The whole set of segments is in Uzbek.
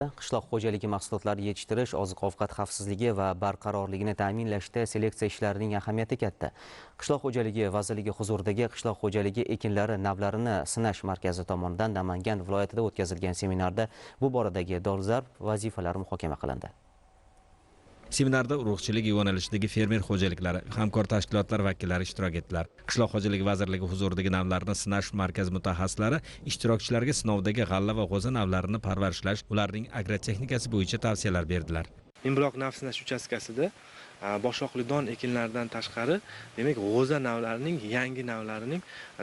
qishloq xo'jaligi mahsulotlari yetishtirish oziq ovqat xavfsizligi va barqarorligini ta'minlashda seleksiya ishlarining ahamiyati katta. Qishloq xo'jaligi vazirligi huzuridagi qishloq xo'jaligi ekinlari navlarini sinash markazi tomonidan namangan viloyatida o'tkazilgan seminarda bu boradagi dolzarb vazifalar muhokama qilindi. Seminarda urug'chilik yo'nalishidagi fermer xo'jaliklari hamkor tashkilotlar vakillari ishtirok etdilar. Qishloq xo'jaligi vazirligi huzuridagi navlarni sinash markazi mutaxassislari ishtirokchilarga sinovdagi g'alla va g'o'za navlarini parvarishlash ularning agrotexnikasi bo'yicha tavsiyalar berdilar. Imbiroq nafsinash uchastkasida boshoqli don ekinlaridan tashqari demak g'o'za navlarining yangi navlarining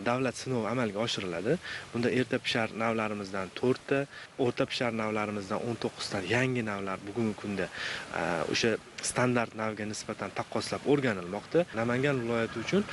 davlat sinovi amalga oshiriladi. Bunda erta pishar navlarimizdan to'rtta o'rta pishar navlarimizdan o'n to'qqizta yangi navlar bugungi kunda o'sha standart navga nisbatan taqqoslab o'rganilmoqda. Namangan viloyati uchun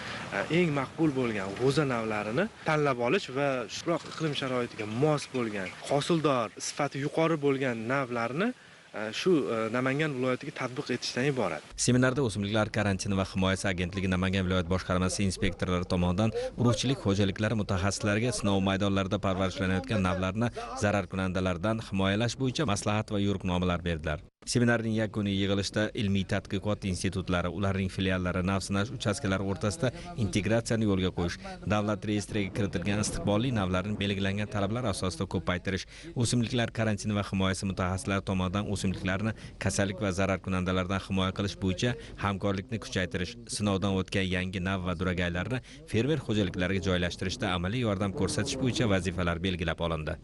eng maqbul bo'lgan g'o'za navlarini tanlab olish va shuroq iqlim sharoitiga mos bo'lgan hosildor sifati yuqori bo'lgan navlarni Э, shu э, namangan viloyatiga tatbiq etishdan iborat. Seminarda o'simliklar karantini va himoyasi agentligi namangan viloyat boshqarmasi inspektorlari tomonidan urug'chilik xo'jaliklari mutaxassislariga sinov maydonlarida parvarishlanayotgan navlarni zararkunandalardan himoyalash bo'yicha maslahat va yo'riqnomalar berdilar. Seminarning yakuniy yig'ilishida ilmiy tadqiqot institutlari ularning filiallari nav sinash uchastkalari o'rtasida integratsiyani yo'lga qo'yish davlat reyestriga kiritilgan istiqbolli navlarni belgilangan talablar asosida ko'paytirish o'simliklar karantini va himoyasi mutaxassislari tomonidan o'simliklarni kasallik va zararkunandalardan himoya qilish bo'yicha hamkorlikni kuchaytirish sinovdan o'tgan yangi nav va duragaylarni fermer xo'jaliklariga joylashtirishda amaliy yordam ko'rsatish bo'yicha vazifalar belgilab olindi.